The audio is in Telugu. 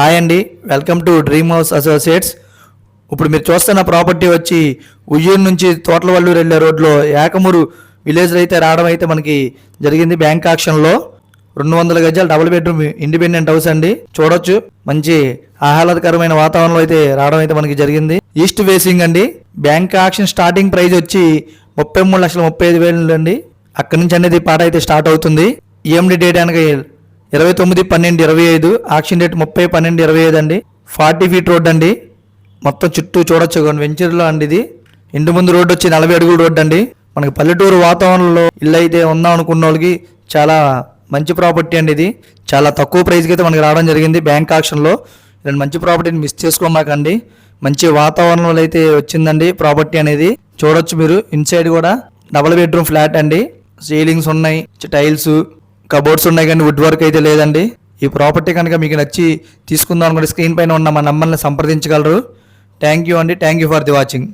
హాయ్ అండి. Welcome to dream house associates. ఇప్పుడు మీరు చూస్తున్న ప్రాపర్టీ వచ్చి ఉయ్యూరు నుంచి తోటలవల్లూరు వెళ్ళే రోడ్లో ఏకమూరు విలేజ్లో అయితే రావడం అయితే మనకి జరిగింది బ్యాంక్ ఆక్షన్లో. రెండు వందల గజాలు డబుల్ బెడ్రూమ్ ఇండిపెండెంట్ హౌస్ అండి. చూడొచ్చు. మంచి ఆహ్లాదకరమైన వాతావరణంలో అయితే రావడం అయితే మనకి జరిగింది. ఈస్ట్ ఫేసింగ్ అండి. బ్యాంక్ ఆక్షన్ స్టార్టింగ్ ప్రైస్ వచ్చి ముప్పై మూడు లక్షల ముప్పై ఐదు వేలు అండి. అక్కడి నుంచి అనేది పాట అయితే స్టార్ట్ అవుతుంది. ఈఎండి డేట్ అనగా ఇరవై తొమ్మిది పన్నెండు ఇరవై ఐదు యాక్షన్ డేట్ ముప్పై పన్నెండు ఇరవై ఐదు అండి. ఫార్టీ ఫీట్ రోడ్ అండి. మొత్తం చుట్టూ చూడొచ్చు వెంచర్లో అండి ఇది. ఇంటి ముందు రోడ్డు వచ్చి నలభై అడుగుల రోడ్డు అండి. మనకి పల్లెటూరు వాతావరణంలో ఇల్లు అయితే ఉందాం అనుకున్న వాళ్ళకి చాలా మంచి ప్రాపర్టీ అండి ఇది. చాలా తక్కువ ప్రైస్కి అయితే మనకి రావడం జరిగింది బ్యాంక్ ఆక్షన్లో. ఇలాంటి మంచి ప్రాపర్టీని మిస్ చేసుకోమాకండి. మంచి వాతావరణంలో అయితే వచ్చిందండి ప్రాపర్టీ అనేది. చూడొచ్చు మీరు ఇన్సైడ్ కూడా డబుల్ బెడ్రూమ్ ఫ్లాట్ అండి. సీలింగ్స్ ఉన్నాయి టైల్స్. కబోర్డ్స్ ఉన్నాయి కానీ వుడ్ వర్క్ అయితే లేదండి. ఈ ప్రాపర్టీ కనుక మీకు నచ్చి తీసుకుందాం అనుకుంటే స్క్రీన్ పైన ఉన్న మా నెంబర్ని సంప్రదించగలరు. థ్యాంక్ యూ అండి. Thank you for the watching.